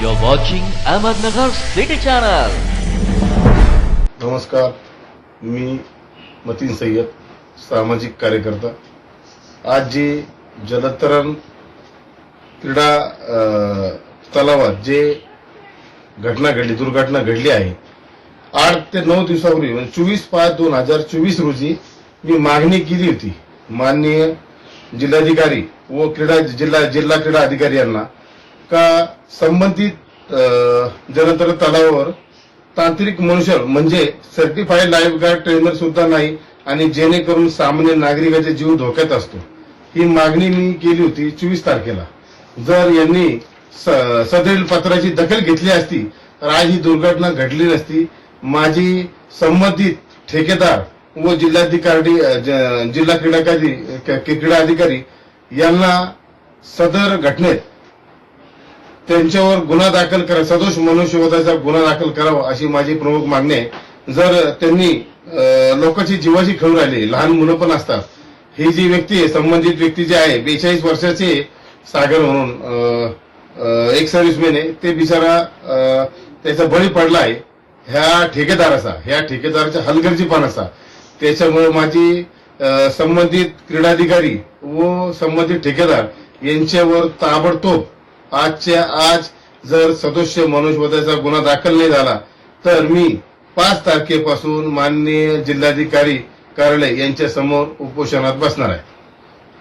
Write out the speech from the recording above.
You're watching Ahmednagar City Channel. नमस्कार मी मतीन सय्यद सामाजिक कार्यकर्ता आज जे जलतरण क्रीडा तलावात जे घटना घडली दुर्घटना घडली आहे आठ ते नऊ दिवसापूर्वी म्हणजे चोवीस पाच दोन हजार चोवीस रोजी मी मागणी केली होती माननीय जिल्हाधिकारी व क्रीडा जिल्हा जिल्हा क्रीडा अधिकारी यांना का संबंधित जलतर जलतरण तलावावर तांत्रिक मनुष्य म्हणजे सर्टिफाईड लाईफ गार्ड ट्रेनर सुद्धा नाही आणि जेणेकरून सामान्य नागरिकाचा जीव धोक्यात असतो. ही मागणी मी केली होती चोवीस तारखेला. जर यांनी सदरील पत्राची दखल घेतली असती तर आज ही दुर्घटना घडली नसती. माझी संबंधित ठेकेदार व जिल्हाधिकारी जिल्हा क्रीडाधिकारी क्रीडा अधिकारी यांना सदर घटनेत त्यांच्यावर गुन्हा दाखल करा सदोष मनुष्यवधाचा गुन्हा दाखल करावा अशी माझी प्रमुख मागणी आहे. जर त्यांनी लोकांची जीवाची खेळून राहिली लहान मुलं पण असतात. ही जी व्यक्ती आहे संबंधित व्यक्ती जी आहे बेचाळीस वर्षाचे सागर म्हणून एक सर्व्हिसमॅन आहे. ते बिचारा त्याचा बळी पडला आहे. ह्या ठेकेदाराचा ह्या ठेकेदाराच्या हलगर्जीपणाचा त्याच्यामुळे माझी संबंधित क्रीडाधिकारी व संबंधित ठेकेदार यांच्यावर ताबडतोब आजच्या आज जर सदस्य मनुष्यवधाचा गुन्हा दाखल नाही झाला तर मी पाच तारखेपासून माननीय जिल्हाधिकारी कार्यालय यांच्या समोर उपोषणात बसणार आहे.